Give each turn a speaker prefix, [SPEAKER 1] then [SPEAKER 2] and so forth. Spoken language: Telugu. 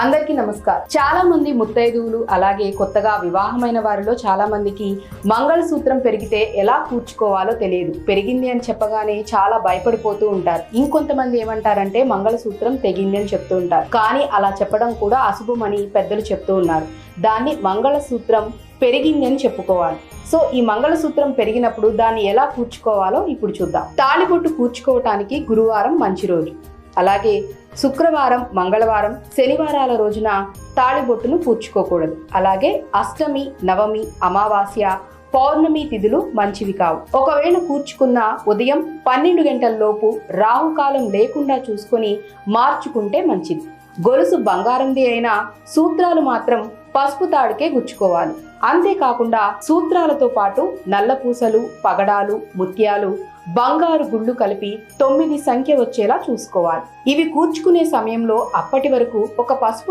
[SPEAKER 1] అందరికీ నమస్కారం. చాలా మంది ముత్తైదువులు అలాగే కొత్తగా వివాహమైన వారిలో చాలా మందికి మంగళసూత్రం పెరిగితే ఎలా కూర్చుకోవాలో తెలియదు. పెరిగింది అని చెప్పగానే చాలా భయపడిపోతూ ఉంటారు. ఇంకొంతమంది ఏమంటారంటే మంగళసూత్రం తెగింది అని చెప్తూ ఉంటారు. కానీ అలా చెప్పడం కూడా అశుభమని పెద్దలు చెప్తూ ఉన్నారు. దాన్ని మంగళసూత్రం పెరిగింది అని చెప్పుకోవాలి. సో ఈ మంగళసూత్రం పెరిగినప్పుడు దాన్ని ఎలా కూర్చుకోవాలో ఇప్పుడు చూద్దాం. తాళిబొట్టు కూర్చుకోవటానికి గురువారం మంచి రోజు. అలాగే శుక్రవారం మంగళవారం శనివారాల రోజున తాళిబొట్టును పూడ్చుకోకూడదు. అలాగే అష్టమి నవమి అమావాస్య పౌర్ణమి తిథులు మంచివి కావు. ఒకవేళ కూర్చుకున్న ఉదయం పన్నెండు గంటలలోపు రాహుకాలం లేకుండా చూసుకొని మార్చుకుంటే మంచిది. గొలుసు బంగారంది అయినా సూత్రాలు మాత్రం పసుపు తాడుకే గుచ్చుకోవాలి. అంతేకాకుండా సూత్రాలతో పాటు నల్ల పూసలు పగడాలు ముత్యాలు బంగారు గుళ్ళు కలిపి తొమ్మిది సంఖ్య వచ్చేలా చూసుకోవాలి. ఇవి కూర్చుకునే సమయంలో అప్పటి వరకు ఒక పసుపు